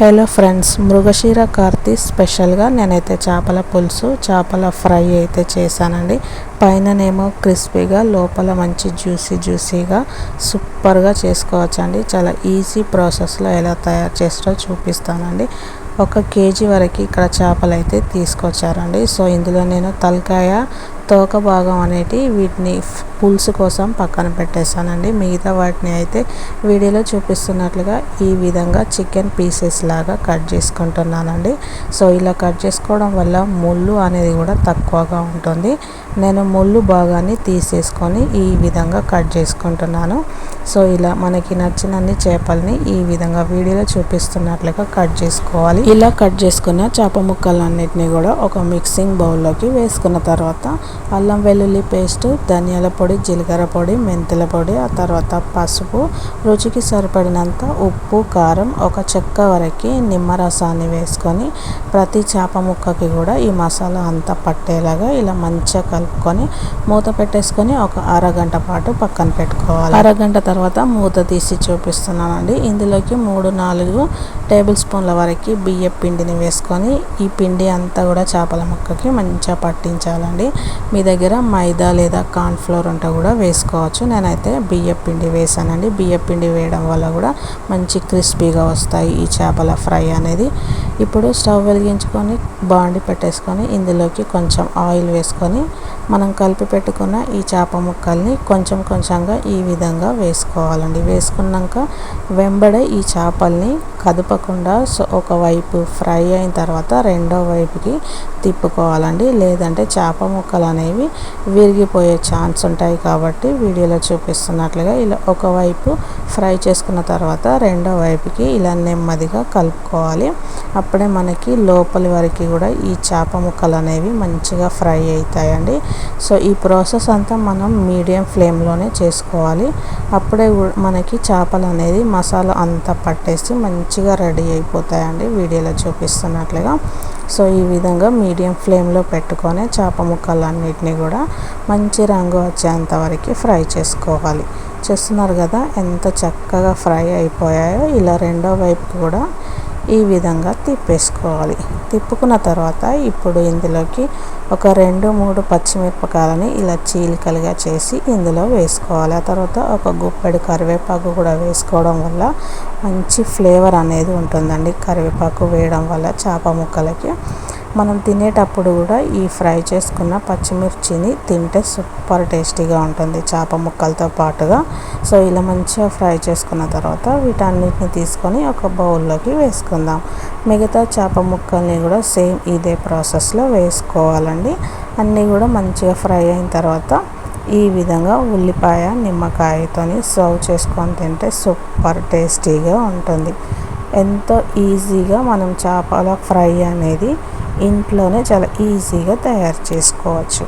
Hello friends మృగశీర Karthi స్పెషల్గా నేనైతే చేపల పులుసు చేపల ఫ్రై అయితే చేశానండి. పైననేమో క్రిస్పీగా లోపల మంచి జ్యూసీ జ్యూసీగా సూపర్గా చేసుకోవచ్చండి. చాలా ఈజీ ప్రాసెస్లో ఎలా తయారు చేస్తారో చూపిస్తానండి. ఒక కేజీ వరకు ఇక్కడ చేపలు అయితే తీసుకొచ్చారండి. సో ఇందులో నేను తలకాయ తోక భాగం అనేటి వీటిని పులుసు కోసం పక్కన పెట్టేశానండి. మిగతా వాటిని అయితే వీడియోలో చూపిస్తున్నట్లుగా ఈ విధంగా చికెన్ పీసెస్ లాగా కట్ చేసుకుంటున్నానండి. సో ఇలా కట్ చేసుకోవడం వల్ల ముళ్ళు అనేది కూడా తక్కువగా ఉంటుంది. నేను ముళ్ళు భాగాన్ని తీసేసుకొని ఈ విధంగా కట్ చేసుకుంటున్నాను. సో ఇలా మనకి నచ్చినన్ని చేపల్ని ఈ విధంగా వీడియోలో చూపిస్తున్నట్లుగా కట్ చేసుకోవాలి. ఇలా కట్ చేసుకున్న చేప ముక్కలన్నిటిని కూడా ఒక మిక్సింగ్ బౌల్లోకి వేసుకున్న తర్వాత అల్లం వెల్లుల్లి పేస్ట్ ధనియాల పొడి పొడి జీలకర్ర పొడి మెంతుల పొడి ఆ తర్వాత పసుపు. రుచికి సరిపడినంత ఉప్పు కారం ఒక చెక్క వరకు నిమ్మరసాన్ని వేసుకొని ప్రతి చేప ముక్కకి కూడా ఈ మసాలా అంతా పట్టేలాగా ఇలా మంచిగా కలుపుకొని మూత పెట్టేసుకొని ఒక అరగంట పాటు పక్కన పెట్టుకోవాలి. అరగంట తర్వాత మూత తీసి చూపిస్తున్నానండి. ఇందులోకి మూడు నాలుగు టేబుల్ స్పూన్ల వరకు బియ్య పిండిని వేసుకొని ఈ పిండి అంతా కూడా చేపల ముక్కకి మంచిగా పట్టించాలండి. మీ దగ్గర మైదా లేదా కార్న్ఫ్లోర్ వంట కూడా వేసుకోవచ్చు. నేనైతే బియ్యం పిండి వేసానండి. బియ్యం పిండి వేయడం వల్ల కూడా మంచి క్రిస్పీగా వస్తాయి ఈ చేపల ఫ్రై అనేది. ఇప్పుడు స్టవ్ వెలిగించుకొని బాండి పెట్టేసుకొని ఇందులోకి కొంచెం ఆయిల్ వేసుకొని మనం కలిపి పెట్టుకున్న ఈ చేప ముక్కల్ని కొంచెం కొంచెంగా ఈ విధంగా వేసుకోవాలండి. వేసుకున్నాక వెంబడే ఈ చేపల్ని కదపకుండా ఒకవైపు ఫ్రై అయిన తర్వాత రెండో వైపుకి తిప్పుకోవాలండి. లేదంటే చేప ముక్కలు అనేవి విరిగిపోయే ఛాన్స్ ఉంటాయి కాబట్టి వీడియోలో చూపిస్తున్నట్లుగా ఇలా ఒకవైపు ఫ్రై చేసుకున్న తర్వాత రెండో వైపుకి ఇలా నెమ్మదిగా కలుపుకోవాలి. అప్పుడే మనకి లోపలి వరకు కూడా ఈ చేప ముక్కలు అనేవి మంచిగా ఫ్రై అవుతాయండి. సో ఈ ప్రాసెస్ అంతా మనం మీడియం ఫ్లేమ్లోనే చేసుకోవాలి. అప్పుడే మనకి చేపలు అనేది మసాలా అంతా పట్టేసి మంచిగా రెడీ అయిపోతాయండి వీడియోలో చూపిస్తున్నట్లుగా. సో ఈ విధంగా మీడియం ఫ్లేమ్లో పెట్టుకొని చేప ముక్కలన్నిటిని కూడా మంచి రంగు వచ్చేంత వరకు ఫ్రై చేసుకోవాలి. చేస్తున్నారు కదా ఎంత చక్కగా ఫ్రై అయిపోయాయో. ఇలా రెండో వైపు కూడా ఈ విధంగా తిప్పేసుకోవాలి. తిప్పుకున్న తర్వాత ఇప్పుడు ఇందులోకి ఒక రెండు మూడు పచ్చిమిరపకాయలని ఇలా చీలికలుగా చేసి ఇందులో వేసుకోవాలి. ఆ తర్వాత ఒక గుప్పెడు కరివేపాకు కూడా వేసుకోవడం వల్ల మంచి ఫ్లేవర్ అనేది ఉంటుందండి. కరివేపాకు వేయడం వల్ల చేప ముక్కలకి మనం తినేటప్పుడు కూడా ఈ ఫ్రై చేసుకున్న పచ్చిమిర్చిని తింటే సూపర్ టేస్టీగా ఉంటుంది చేప ముక్కలతో పాటుగా. సో ఇలా మంచిగా ఫ్రై చేసుకున్న తర్వాత వీటన్నిటిని తీసుకొని ఒక బౌల్లోకి వేసుకుందాం. మిగతా చేప ముక్కల్ని కూడా సేమ్ ఇదే ప్రాసెస్లో వేసుకోవాలండి. అన్నీ కూడా మంచిగా ఫ్రై అయిన తర్వాత ఈ విధంగా ఉల్లిపాయ నిమ్మకాయతోని సర్వ్ చేసుకొని తింటే సూపర్ టేస్టీగా ఉంటుంది. ఎంతో ఈజీగా మనం చేపల ఫ్రై అనేది ఇంట్లోనే చాలా ఈజీగా తయారు చేసుకోవచ్చు.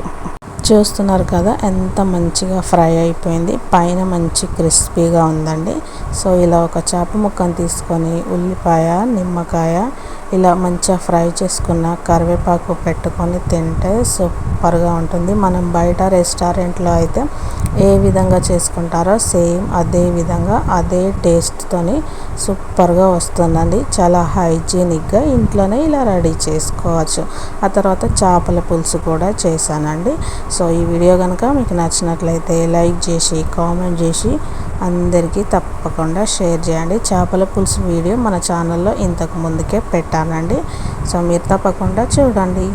చూస్తున్నారు కదా ఎంత మంచిగా ఫ్రై అయిపోయింది. పైన మంచి క్రిస్పీగా ఉందండి. సో ఇలా ఒక చేప ముక్కను తీసుకొని ఉల్లిపాయ నిమ్మకాయ ఇలా మంచిగా ఫ్రై చేసుకున్న కరివేపాకు పెట్టుకొని తింటే సూపర్గా ఉంటుంది. మనం బయట రెస్టారెంట్లో అయితే ఏ విధంగా చేసుకుంటారో సేమ్ అదే విధంగా అదే టేస్ట్తోని సూపర్గా వస్తుందండి. చాలా హైజీనిక్గా ఇంట్లోనే ఇలా రెడీ చేసుకోవచ్చు. ఆ తర్వాత చేపల పులుసు కూడా చేశానండి. సో ఈ వీడియో కనుక మీకు నచ్చినట్లయితే లైక్ చేసి కామెంట్ చేసి అందరికీ తప్పకుండా షేర్ చేయండి. చేపల పులుసు వీడియో మన ఛానల్లో ఇంతకు ముందుకే పెట్టానండి. సో మీరు తప్పకుండా చూడండి.